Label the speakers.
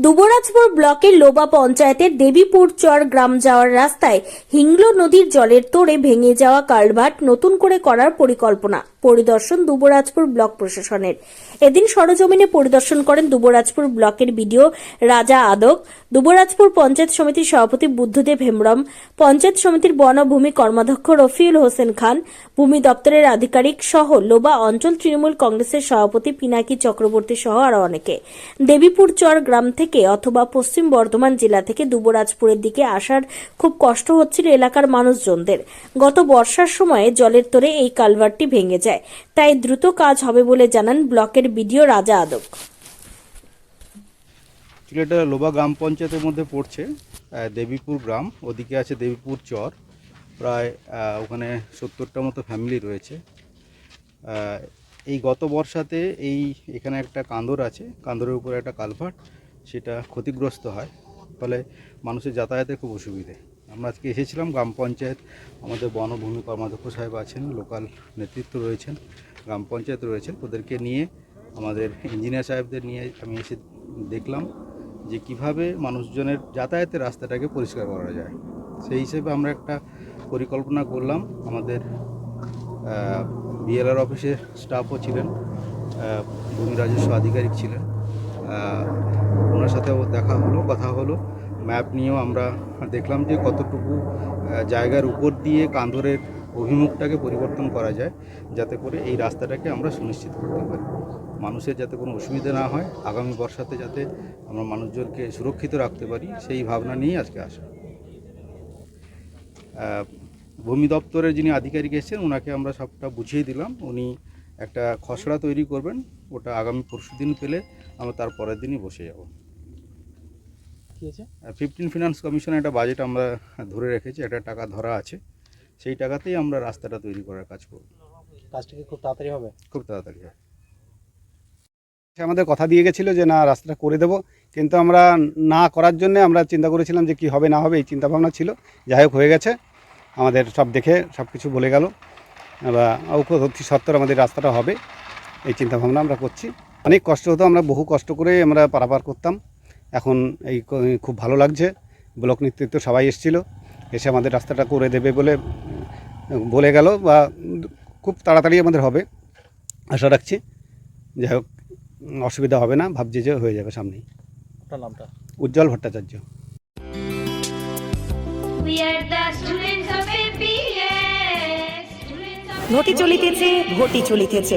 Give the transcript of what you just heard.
Speaker 1: দুবরাজপুর ব্লকের লোবা পঞ্চায়েতের দেবীপুর চর গ্রাম যাওয়ার রাস্তায় হিংলো নদীর জলের তোড়ে ভেঙে যাওয়া কালভার্ট নতুন করে করার পরিকল্পনা। পরিদর্শন দুবরাজপুর ব্লক প্রশাসনের। এদিন সরজমিনে পরিদর্শন করেন দুবরাজপুর ব্লকের বিডিও রাজা আদক, দুবরাজপুর পঞ্চায়েত সমিতির সভাপতি বুদ্ধদেব হেমব্রম, পঞ্চায়েত সমিতির বনভূমি কর্মাধ্যক্ষ রফিউল হোসেন খান, ভূমি দপ্তরের আধিকারিক সহ লোবা অঞ্চল তৃণমূল কংগ্রেসের সভাপতি পিনাকি চক্রবর্তী সহ আরও অনেকে। দেবীপুর চর গ্রাম থেকে অথবা পশ্চিম বর্ধমান জেলা থেকে দুবরাজপুরের দিকে আসার খুব কষ্ট হচ্ছিল এলাকার মানুষজনদের। গত বর্ষার সময়ে জলের তোরে এই কালভারটি ভেঙে যায়। তাই দ্রুত কাজ হবে বলে জানান ব্লকের বিডিও রাজা আদক।
Speaker 2: এটা লোবা গ্রাম পঞ্চায়েতের মধ্যে পড়ছে দেবীপুর গ্রাম। ওদিকে আছে দেবীপুর চর। প্রায় ওখানে সত্তরটা মতো ফ্যামিলি রয়েছে। এই গত বর্ষাতে এই এখানে একটা কান্দর আছে, কান্দরের উপরে একটা কালভার্ট, সেটা ক্ষতিগ্রস্ত হয়। ফলে মানুষের যাতায়াতে খুব অসুবিধে। আমরা আজকে এসেছিলাম গ্রাম পঞ্চায়েত। আমাদের বনভূমি কর্মাধ্যক্ষ সাহেব আছেন, লোকাল নেতৃত্ব রয়েছেন, গ্রাম পঞ্চায়েত রয়েছেন। ওদেরকে নিয়ে আমাদের ইঞ্জিনিয়ার সাহেবদের নিয়ে আমি এসে দেখলাম যে কীভাবে মানুষজনের যাতায়াতের রাস্তাটাকে পরিষ্কার করা যায়। সেই হিসেবে আমরা একটা পরিকল্পনা করলাম। আমাদের বিএলআর অফিসের স্টাফও ছিলেন ভূমি রাজস্ব আধিকারিক ছিলেন। ওনার সাথেও দেখা হলো, কথা হলো। ম্যাপ নিয়েও আমরা দেখলাম যে কতটুকু জায়গার উপর দিয়ে কান্দরের অভিমুখটাকে পরিবর্তন করা যায় যাতে করে এই রাস্তাটাকে আমরা সুনিশ্চিত করতে পারি। মানুষের যাতে কোনো অসুবিধা না হয়, আগামী বর্ষাতে যাতে আমরা মানুষজনকে সুরক্ষিত রাখতে পারি, সেই ভাবনা নিয়েই আজকে আসা। ভূমি দপ্তরের যিনি আধিকারিক এসেছেন ওনাকে আমরা সবটা বুঝিয়ে দিলাম। উনি একটা খসড়া তৈরি করবেন, ওটা আগামী পরশু দিন পেলে আমরা তার পরের দিনই বসে যাব।
Speaker 3: কি
Speaker 2: ফিফটিন ফিনান্স কমিশনের একটা বাজেট আমরা ধরে রেখেছি একটা টাকা ধরা আছে। সেই টাকাতেই আমরা রাস্তাটা তৈরি করার কাজ করব।
Speaker 3: কাজটা কি খুব তাড়াতাড়ি হবে?
Speaker 2: খুব তাড়াতাড়ি হয়
Speaker 4: সে আমাদের কথা দিয়ে গেছিল যে না রাস্তাটা করে দেবো। কিন্তু আমরা না করার জন্য আমরা চিন্তা করেছিলাম যে কি হবে না হবে এই চিন্তা ভাবনা ছিল। যাই হোক হয়ে গেছে। আমাদের সব দেখে সব কিছু বলে গেল। বা অতি সত্তর আমাদের রাস্তাটা হবে এই চিন্তা ভাবনা আমরা করছি। অনেক কষ্ট হতো আমরা বহু কষ্ট করে আমরা পারাপার করতাম। এখন এই খুব ভালো লাগছে। ব্লক নেতৃত্ব সবাই এসেছিল। এসে আমাদের রাস্তাটা করে দেবে বলে বলে গেল বা খুব তাড়াতাড়ি আমাদের হবে। আশা রাখছি যাই হোক অসুবিধা হবে না। ভাবছি যে হয়ে যাবে সামনেই।
Speaker 3: আপনার নামটা?
Speaker 4: উজ্জ্বল ভট্টাচার্য.
Speaker 5: ঘটি চলিতেছে ঘটি চলিতেছে.